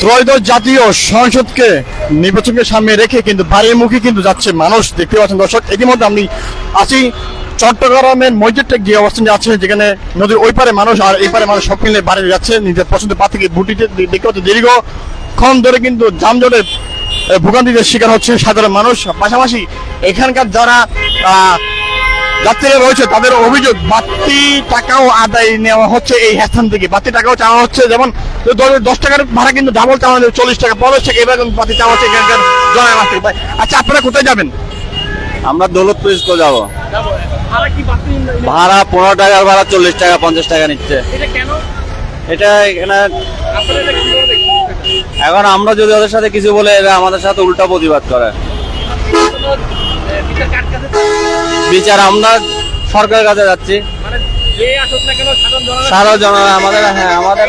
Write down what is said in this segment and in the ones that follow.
ত্রয়োদশ জাতীয় সংসদকে নির্বাচনকে সামনে রেখে কিন্তু বাড়ির মুখে কিন্তু যাচ্ছে মানুষ। দেখতে পাচ্ছেন দর্শক, ইতিমধ্যে আমি আছি চট্টগ্রামের মসজিদটা গিয়ে অবস্থান আছে যেখানে নদীর ওই পারে মানুষ আর এই পারে মানুষ সব মিলে বাড়ি যাচ্ছে। নিজের পছন্দের পা থেকে বুটিতে দেখতে পাচ্ছে দীর্ঘক্ষণ ধরে কিন্তু যানজটে ভোগান্তিতে শিকার হচ্ছে সাধারণ মানুষ। পাশাপাশি এখানকার যারা যাত্রীরা রয়েছে, তাদের অভিযোগ, বাড়তি টাকাও আদায় নেওয়া হচ্ছে এই স্থান থেকে। বাড়তি টাকাও চাওয়া হচ্ছে, যেমন দশ টাকার ভাড়া কিন্তু ডাবল চাওয়া হচ্ছে চল্লিশ টাকা পঞ্চাশ টাকা এবার বাড়তি চাওয়া হচ্ছে এখানকার জনের মাছ থেকে ভাই, আচ্ছা আপনারা কোথায় যাবেন? আমরা দৌলতপুর স্কুল যাব। ভাড়া পনেরো টাকার ভাড়া চল্লিশ টাকা পঞ্চাশ টাকা নিচ্ছে। এটা এখানে এখন আমরা যদি ওদের সাথে কিছু বলে এরা আমাদের সাথে উল্টা প্রতিবাদ করে। বিচার আমরা সরকারের কাছে যাচ্ছি। সারা আমাদের হ্যাঁ আমাদের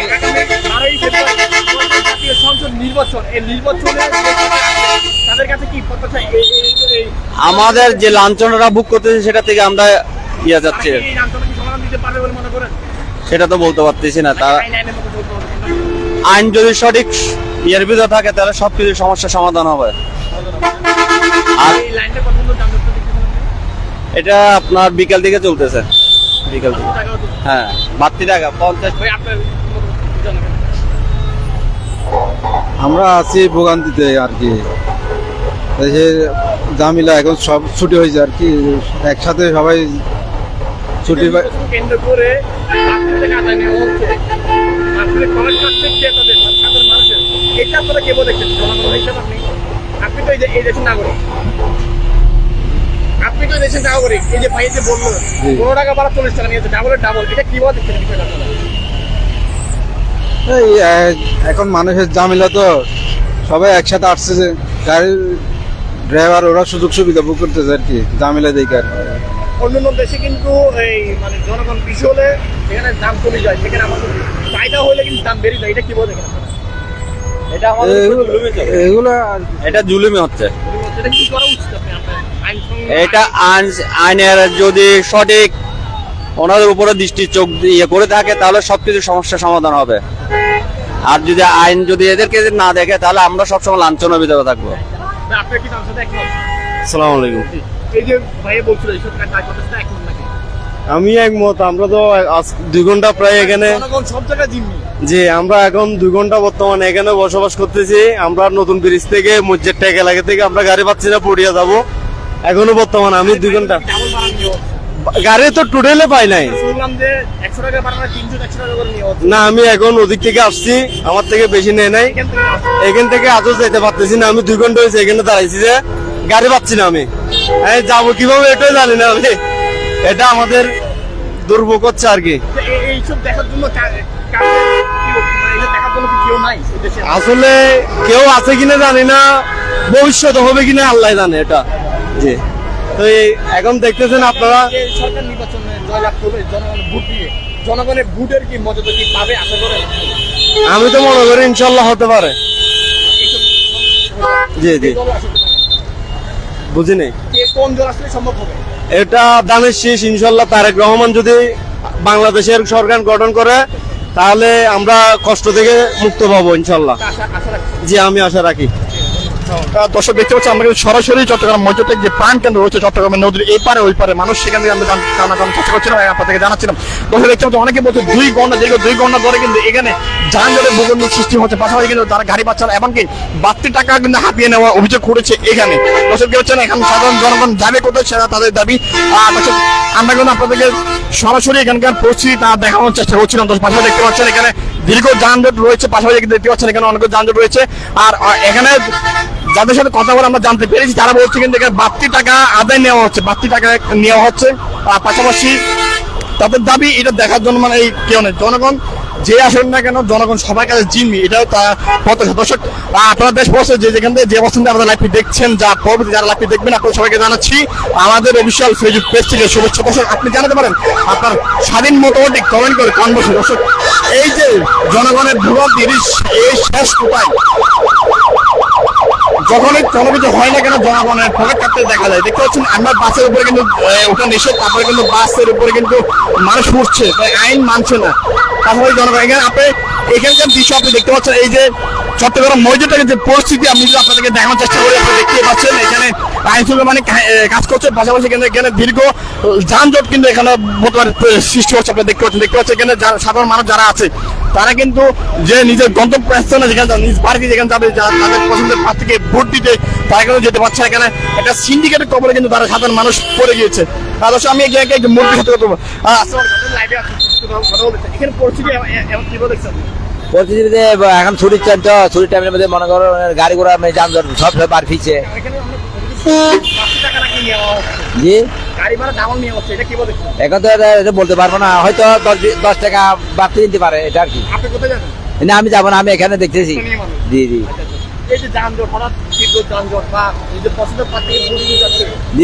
আমাদের যে লাঞ্ছনাটা বুক করতেছে সেটা থেকে আমরা ইয়ে যাচ্ছি। সেটা তো বলতে পারতেছি না তারা আইন যদি সঠিক ইয়ের ভিতরে থাকে তাহলে সবকিছু সমস্যার সমাধান হবে। আর এটা আপনার বিকাল দিকে চলতেছে। বিকাল হ্যাঁ বাড়তি টাকা পঞ্চাশ আমরা আছি ভোগান্তিতে আর কি। এই জামিলা এখন সব ছুটি হয়েছে আর কি একসাথে সবাই ছুটি কেন্দ্র করে এটা আপনারা আপনি। তো এই দেশের নাগরিক। আপনি তো এই যে ভাই যে বলল পনেরো টাকা বাড়া চল্লিশ টাকা নিয়েছে ডাবল এটা কীভাবে দেখছেন এই এখন মানুষের জামিলা তো সবাই একসাথে আসছে যে গাড়ির ড্রাইভার ওরা সুযোগ সুবিধা বুক করতেছে আর কি জামিলা দেখে আর। অন্যান্য দেশে কিন্তু এই মানে জনগণ হলে সেখানে দাম কমে যায় সেখানে আমাদের চাহিদা হলে কিন্তু দাম বেড়ে যায় এটা কি বলে? এটা আমাদের এগুলো- এটা জুলুমি হচ্ছে এটা আইনের যদি সঠিক ওনাদের উপরে দৃষ্টি চোখ দিয়ে করে থাকে তাহলে সবকিছু সমস্যার সমাধান হবে। আর যদি আইন যদি এদেরকে যদি না দেখে তাহলে আমরা সবসময় লাঞ্ছনের ভিতরে থাকব। আসসালামু আলাইকুম। আমি একমত আমরা তো আজ দুই ঘণ্টা প্রায় এখানে সব জায়গায় জিম্মি। যে আমরা এখন দুই ঘণ্টা বর্তমানে এখানে বসবাস করতেছি। আমরা নতুন ব্রিজ থেকে মসজিদ টেক এলাকা থেকে আমরা গাড়ি পাচ্ছি না, পড়িয়া যাব। এখনও বর্তমানে আমি দুই ঘণ্টা। গাড়ি তো টোটালে পাই নাই। না, আমি এখন ওদিক থেকে আসছি, আমার থেকে বেশি নেয় নাই। এখান থেকে আজও যেতে পারতেছি না, আমি দুই ঘণ্টা হয়েছে এখানে দাঁড়াইছি যে গাড়ি পাচ্ছি না আমি। যাব কীভাবে এটাই জানি না আমি। এটা আমাদের দুর্ভোগ হচ্ছে আর কি। এইসব দেখার জন্য কা- কা- কেউ- মানে এইসব দেখার জন্য কি কেউ নাই এই দেশে? আসলে কেউ আছে কিনা জানি না ভবিষ্যৎ হবে কিনা আল্লাহ জানে এটা। জি। তো এই এখন দেখতেছেন আপনারা। সরকার নির্বাচনে জয়লাভ করবে জনগণ ভোট দিয়ে। জনগণের ভোটের কি মর্যাদা কি পাবে আশা করেন? আমি তো মনে করি ইনশাল্লাহ হতে পারে। জি জি। আসলে বুঝিনি কোন দল আসলে সম্ভব হবে? এটা দানের শেষ ইনশাল্লাহ তারেক রহমান যদি বাংলাদেশের সরকার গঠন করে তাহলে আমরা কষ্ট থেকে মুক্ত পাবো ইনশাল্লাহ। জি আমি আশা রাখি। দর্শক দেখতে পাচ্ছি আমরা কিন্তু সরাসরি চট্টগ্রাম মসজিদের যে প্রাণ কেন্দ্র রয়েছে চট্টগ্রামের নদীর এই পারে, ওই পারে মানুষ সেখান থেকে আমরা জান- জানার চেষ্টা করছিলাম আপনাদেরকে জানাচ্ছিলাম। দর্শক দেখতে পাচ্ছি অনেকে বলছে দুই ঘণ্টা দীর্ঘ দুই ঘণ্টা ধরে কিন্তু এখানে যানজটের ভূগোল সৃষ্টি হচ্ছে। পাশাপাশি কিন্তু যারা গাড়ি পাচ্ছেন এমনকি বাড়তি টাকা কিন্তু হাতিয়ে নেওয়া অভিযোগ করেছে এখানে। দর্শক কি হচ্ছে এখানে সাধারণ জনগণ যাবে কোথায় সেটা তাদের দাবি। আর আমরা কিন্তু আপনাদেরকে সরাসরি এখানকার পরিস্থিতি তা দেখানোর চেষ্টা করছিলাম। দর্শক পাশাপাশি দেখতে পাচ্ছেন, এখানে দীর্ঘ যানজট রয়েছে পাশাপাশি দেখতে পাচ্ছেন এখানে অনেক যানজট রয়েছে। আর এখানে যাদের সাথে কথা বলে আমরা জানতে পেরেছি, তারা বলছে কিন্তু এখানে বাড়তি টাকা আদায় নেওয়া হচ্ছে, বাড়তি টাকা নেওয়া হচ্ছে। পাশাপাশি তাদের দাবি, এটা দেখার জন্য মানে এই কেউ নেই। জনগণ যে আসেন না কেন, জনগণ সবার কাছে জিম্মি। এটাও তা প্রত্যাশা দর্শক, আপনারা দেশ বসে যে যেখান থেকে যে অবস্থান থেকে আমাদের লাইভটি দেখছেন, যা পরবর্তী যারা লাইভটি দেখবেন, আপনাদের সবাইকে জানাচ্ছি, আমাদের অফিসিয়াল ফেসবুক পেজ থেকে শুভেচ্ছা। দর্শক, আপনি জানাতে পারেন, আপনার স্বাধীন মতামত কমেন্ট করে কমেন্ট বসে দর্শক, এই যে জনগণের ভোগান্তি, এই শেষ কোথায় যখনই কোনো কিছু হয় না কেন জনগণের ফলে কাটতে দেখা যায়। দেখতে পাচ্ছেন, আমরা বাসের উপরে কিন্তু ওঠা নিষেধ, তারপরে কিন্তু বাসের উপরে কিন্তু মানুষ উঠছে, তাই আইন মানছে না। তারপরে জনগণ, এখানে আপনি এখানকার দৃশ্য আপনি দেখতে পাচ্ছেন, এই যে চট্টগ্রাম মসজিদের যে পরিস্থিতি, আমি যদি আপনাদেরকে দেখানোর চেষ্টা করি, আপনি দেখতে পাচ্ছেন আইন শৃঙ্খলা মানে কাজ করছে। পাশাপাশি এখানে এখানে দীর্ঘ যানজট কিন্তু এখানে বর্তমানে সৃষ্টি হচ্ছে। আপনি দেখতে পাচ্ছেন দেখতে পাচ্ছেন এখানে সাধারণ মানুষ যারা আছে তারা কিন্তু যে নিজের গন্তব্য স্থানে যেখানে যাবে, নিজ বাড়িতে যেখানে যাবে তাদের পছন্দের প্রার্থীকে ভোট দিতে তারা কিন্তু যেতে পারছে না। এখানে একটা সিন্ডিকেটের কবলে কিন্তু তারা সাধারণ মানুষ পড়ে গিয়েছে। অবশ্য আমি এখানে একটু মুরগির সাথে কথা। এখানে পরিস্থিতি এমন- এমন কীভাবে দেখছেন পরিস্থিতিতে এখন ছুটির টাইম তো ছুটির টাইমের মধ্যে মনে করো গাড়ি ঘোড়া মানে যানজট সব সব বার ফিরছে। জি। এখন তো এটা- বলতে পারব না হয়তো দশ টাকা বাড়তে দিতে পারে এটা আর কি। না আমি যাব না আমি এখানে দেখতেছি। জি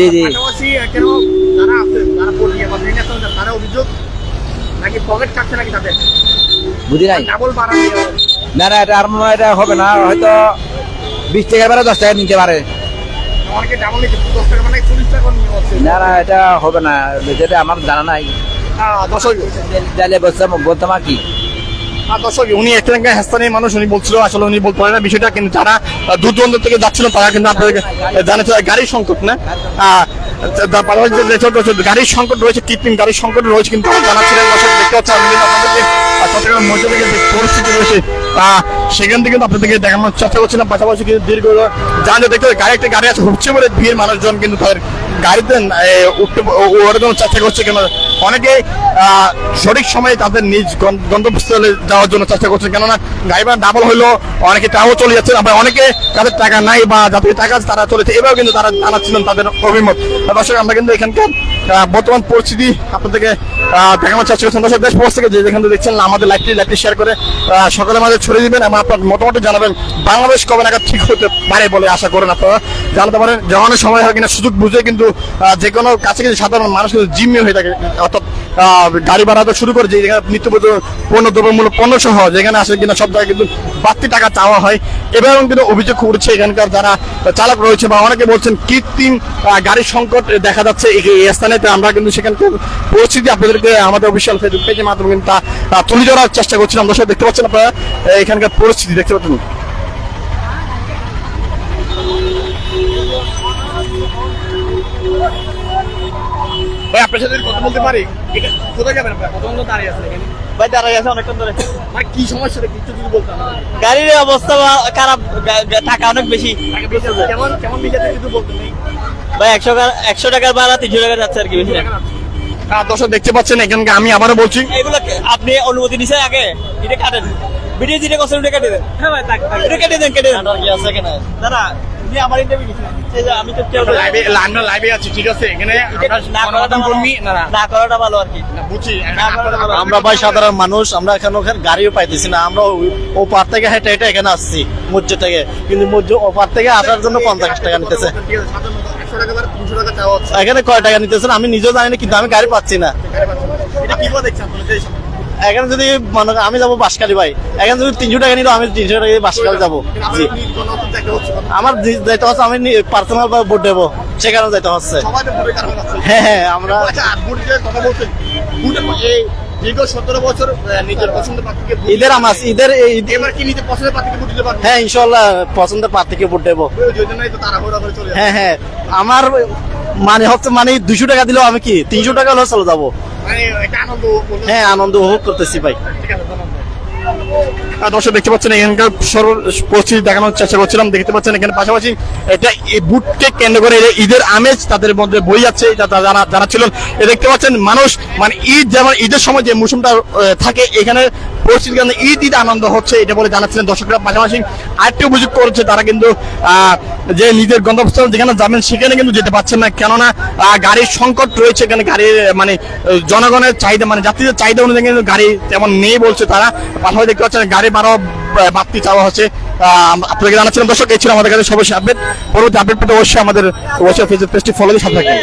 জি। বুঝি নাই। নেওয়া হচ্ছে না না এটা আর এটা হবে না হয়তো বিশ টাকা বেড়ে দশ টাকা নিতে পারে। না না এটা হবে না। যেটা আমার জানা নাই। তাহলে বলতাম বলতাম কি? দর্শক উনি স্থানীয় মানুষ উনি বলছিল আসলে উনি বলতে পারেন না বিষয়টা কিন্তু যারা দূর দূরান্ত থেকে যাচ্ছিল তারা কিন্তু গাড়ির সংকট না? গাড়ির সংকট রয়েছে কৃত্রিম গাড়ির সংকট রয়েছে কিন্তু জানাচ্ছিলেন দর্শক দেখতে আমি যে পরিস্থিতি রয়েছে সেখান থেকে কিন্তু আপনাদেরকে দেখানোর চেষ্টা করছিলাম। পাশাপাশি কিন্তু দীর্ঘ যান দেখতে গাড়ি একটা গাড়ি আছে হচ্ছে বলে ভিড়, মানুষজন কিন্তু তাদের গাড়িতে উঠতে ও- জন্য চেষ্টা করছে কেন অনেকে সঠিক সময়ে তাদের নিজ গন্তব্যস্থলে যাওয়ার জন্য চেষ্টা করছে। কেননা গাড়ি ভাড়া ডাবল হইল, অনেকে তাও চলে যাচ্ছে, আবার অনেকে তাদের টাকা নাই বা যাদের টাকা আছে তারা চলেছে এভাবে কিন্তু তারা জানাচ্ছিলেন তাদের অভিমত। দর্শক, আমরা কিন্তু এখানকার বর্তমান পরিস্থিতি আপনাদেরকে দেখানো করছেন দর্শক দেশ পোস্ট থেকে যে যেখান থেকে দেখছেন, আমাদের লাইভটি লাইভটি শেয়ার করে সকালে মাঝে ছড়িয়ে দিবেন এবং আপনার মোটামুটি জানাবেন। বাংলাদেশ কবে নাগাদ ঠিক হতে পারে বলে আশা করেন আপনারা। জানাতে পারেন যখন সময় হয় কিনা, সুযোগ বুঝে কিন্তু যে কোনো কাছে কিন্তু সাধারণ মানুষ কিন্তু জিম্মি হয়ে থাকে। অর্থাৎ গাড়ি ভাড়া তো শুরু করে যেখানে নিত্য পণ্য দ্রব্যমূলক পণ্য সহ, যেখানে আসে কিনা সব জায়গায় কিন্তু বাড়তি টাকা চাওয়া হয়। এবার কিন্তু অভিযোগ উঠছে এখানকার যারা চালক রয়েছে বা অনেকে বলছেন কৃত্রিম গাড়ির সংকট দেখা যাচ্ছে এই স্থানে। আমরা কিন্তু সেখানকার পরিস্থিতি আপনাদেরকে আমাদের অফিসিয়াল ফেসবুক পেজের মাধ্যমে কিন্তু তা তুলে ধরার চেষ্টা করছিলাম। দর্শক, দেখতে পাচ্ছেন আপনারা, এখানকার পরিস্থিতি, দেখতে পাচ্ছেন। ভাই আপনার সাথে কথা বলতে পারি? কোথায় যাবেন আপনার কত দাঁড়িয়ে ভাই আছে অনেকক্ষণ ধরে। মানে কি সমস্যা কিছু যদি বলতাম। গাড়ির অবস্থা খারাপ টাকা অনেক বেশি। কেমন কেমন বলতেন? ভাই ভাই একশো একশো টাকার ভাড়া তিনশো টাকা যাচ্ছে আর কি বেশি। দর্শক দেখতে পাচ্ছেন এখানকার আমি আবারও বলছি। এগুলো আপনি অনুমতি নিছেন আগে? এটা কাটেন। ভিডিও যেটা করছেন ওটা কেটে দেন। হ্যাঁ ভাই এটা কেটে দেন কেটে দেন। কি আছে এখানে? না না। আপনি আমার ইন্টারভিউ নিছেন এই যে আমি তো কেউ লাইভে আমরা লাইভে আছি ঠিক আছে? এখানে না করাটা ভালো কর্মী না না। না করাটা ভালো আর কি। বুঝছি। না করাটা ভালো। আমরা ভাই সাধারণ মানুষ আমরা এখানে ওখানে গাড়িও পাইতেছি না। আমরা ও পার থেকে হেঁটে হেঁটে এখানে আসছি মসজিদ থেকে। কিন্তু মসজিদ ও পার থেকে আসার জন্য পঞ্চাশ টাকা নিতেছে। এখানে কয় টাকা নিতেছেন আমি নিজেও জানি না কিন্তু আমি গাড়ি পাচ্ছি না। এটা কীভাবে দেখছেন? এখানে যদি মনে আমি যাব বাসকালি ভাই এখানে যদি তিনশো টাকা নিল আমি তিনশো টাকা দিয়ে বাসকালি যাব। জি। আমার যাইতে হচ্ছে আমি পার্সোনাল ভোট দেবো। সেখানে যাইতে হচ্ছে। হ্যাঁ হ্যাঁ আমরা আচ্ছা দীর্ঘ সতেরো বছর নিজের পছন্দের প্রার্থীকে ঈদের আমার ঈদের এবার কি নিজের পছন্দের প্রার্থীকে ভোট দিতে পারবেন হ্যাঁ ইনশাল্লাহ পছন্দের প্রার্থীকে ভোট দেবো। হ্যাঁ হ্যাঁ। আমার মানে হচ্ছে মানে দুশো টাকা দিলেও আমি কি তিনশো টাকা হলেও চলে যাব? হ্যাঁ আনন্দ উপভোগ করতেছি ভাই। দর্শক দেখতে পাচ্ছেন এখানকার সর্ব পরিস্থিতি দেখানোর চেষ্টা করছিলাম। দেখতে পাচ্ছেন এখানে পাশাপাশি এটা বুটকে কেন্দ্র করে ঈদের আমেজ তাদের মধ্যে বই যাচ্ছে এটা যারা ছিল এ দেখতে পাচ্ছেন মানুষ মানে ঈদ যেমন ঈদের সময় যে মৌসুমটা থাকে এখানে পরিস্থিতি কারণে ঈদ ঈদ আনন্দ হচ্ছে এটা বলে জানাচ্ছিলেন দর্শকরা। পাশাপাশি আরেকটি অভিযোগ করেছে তারা কিন্তু যে নিজের গন্তব্যস্থল যেখানে যাবেন সেখানে কিন্তু যেতে পারছেন না। কেননা গাড়ির সংকট রয়েছে এখানে গাড়ির মানে জনগণের চাহিদা মানে যাত্রীদের চাহিদা অনুযায়ী কিন্তু গাড়ি তেমন নেই বলছে তারা। পাশাপাশি দেখতে পাচ্ছেন গাড়ি আহ, বাড়তি চাওয়া হচ্ছে। আপনাকে জানাচ্ছিলাম দর্শক এই ছিল আমাদের কাছে সর্বশেষ আপডেট। পরবর্তী আপডেট পেতে অবশ্যই আমাদের অবশ্যই ফেসবুক পেজটি ফলো দিয়ে সাথে থাকবেন।